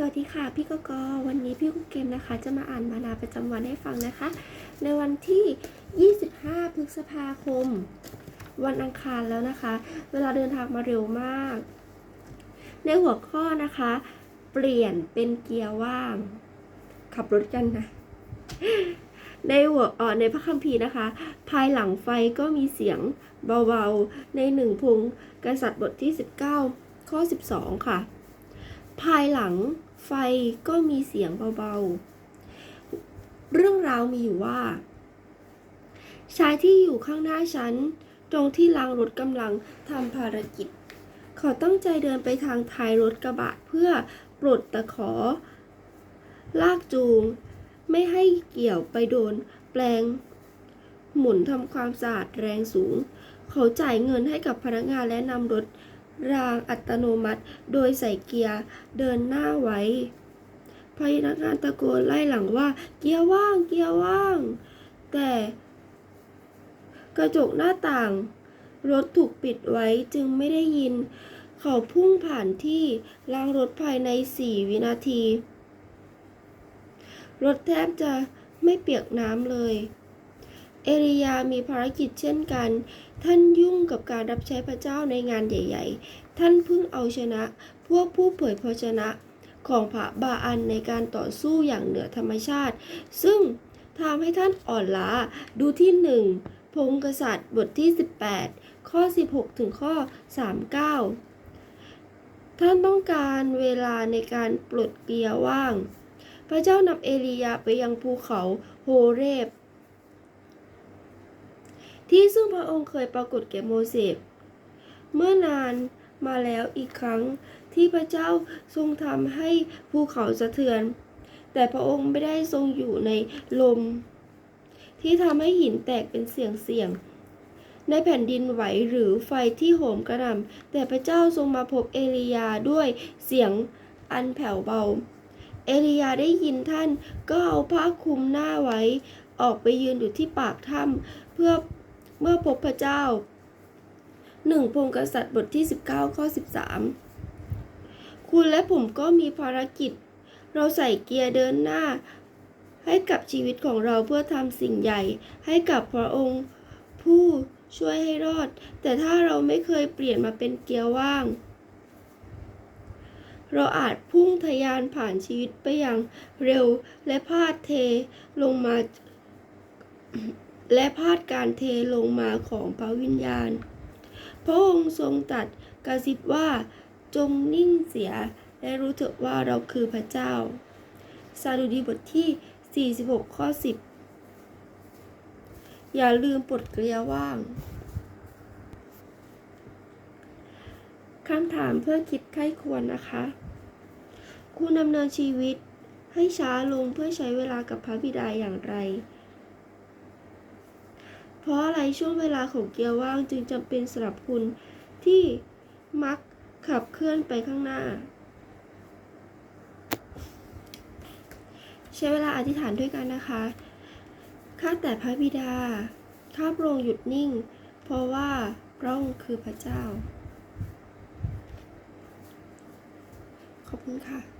สวัสดีค่ะ พี่กกวันนี้พี่กุ๊กเกมนะคะ จะมาอ่านมานาประจำวันให้ฟังนะคะ ในวันที่ 25 พฤษภาคม วันอังคารแล้วนะคะ เวลาเดินทางมาเร็วมาก ในหัวข้อนะคะ เปลี่ยนเป็นเกียร์ว่าง ขับรถกันนะ ในหัวอ่อในพระคัมภีร์นะคะ ภายหลังไฟก็มีเสียงเบาๆ ในหนึ่งพงศ์กษัตริย์บทที่ 19 ข้อ 12 ค่ะ ภายหลัง ไฟก็มีเสียงเบาๆ เรื่องราวมีอยู่ว่า ชายที่อยู่ข้างหน้าฉัน ตรงที่ล้างรถกำลังทำภารกิจ เขาตั้งใจเดินไปทางท้ายรถกระบะเพื่อปลดตะขอ ลากจูง ไม่ให้เกี่ยวไปโดนแปลง หมุนทำความสะอาดแรงสูง เขาจ่ายเงินให้กับพนักงานและนำรถ รางอัตโนมัติ โดยใส่เกียร์เดินหน้าไว้พนักงานตะโกนไล่หลังว่า เกียร์ว่าง เกียร์ว่าง แต่กระจกหน้าต่าง รถถูกปิดไว้จึงไม่ได้ยิน เขาพุ่งผ่านที่ล้างรถภายใน 4 วินาที รถแทบจะไม่เปียกน้ำเลย เอลียามีภารกิจเช่นกัน ท่านยุ่งกับการรับใช้พระเจ้าในงานใหญ่ ๆ ท่านเพิ่งเอาชนะ พวกผู้เผยพระชนะของพระบาอันในการต่อสู้อย่างเหนือธรรมชาติ ซึ่งทำให้ท่านอ่อนล้า ดูที่หนึ่งพงกษัตริย์บทที่ 18 ข้อ 16 ถึงข้อ 39 ท่านต้องการเวลาในการปลดเกียร์ว่าง พระเจ้านำเอลียาไปยังภูเขาโฮเรบ ที่ซึ่งพระองค์เคยปรากฏแก่โมเสสเมื่อนานมาแล้วอีกครั้งที่พระเจ้าทรงทำให้ภูเขาสะเทือน แต่พระองค์ไม่ได้ทรงอยู่ในลม ที่ทำให้หินแตกเป็นเสียงเสียง ในแผ่นดินไหวหรือไฟที่โหมกระหน่ำแต่พระเจ้าทรงมาพบเอลียาด้วยเสียงอันแผ่วเบา เอลียาได้ยินท่านก็เอาผ้าคลุมหน้าไว้ ออกไปยืนอยู่ที่ปากถ้ำเพื่อ เมื่อพบพระเจ้าหนึ่งพงศ์กษัตริย์บทที่ 19 ข้อ 13 คุณและผมก็มีภารกิจ เราใส่เกียร์เดินหน้า ให้กับชีวิตของเราเพื่อทำสิ่งใหญ่ ให้กับพระองค์ ผู้ช่วยให้รอด แต่ถ้าเราไม่เคยเปลี่ยนมาเป็นเกียร์ว่าง เราอาจพุ่งทะยานผ่านชีวิตไปอย่างเร็วและพลาดเทลงมา และพาดการเทลงมาของพระวิญญาณ พระองค์ทรงตัดกระซิบว่าจงนิ่งเสีย และรู้เถอะว่าเราคือพระเจ้าสาดุดีบทที่ 46 ข้อ 10 อย่าลืมปลดเกลียวว่างคำถามเพื่อคิดไข้ควรนะคะ คุณดำเนินชีวิตให้ช้าลงเพื่อใช้เวลากับพระบิดาอย่างไร เพราะอะไรช่วงเวลาของเกียร์ว่างจึงจำเป็นสำหรับคุณที่มักขับเคลื่อนไปข้างหน้า ใช้เวลาอธิษฐานด้วยกันนะคะ ข้าแต่พระบิดา ข้าพระองค์หยุดนิ่ง เพราะว่าพระองค์คือพระเจ้า ขอบคุณค่ะ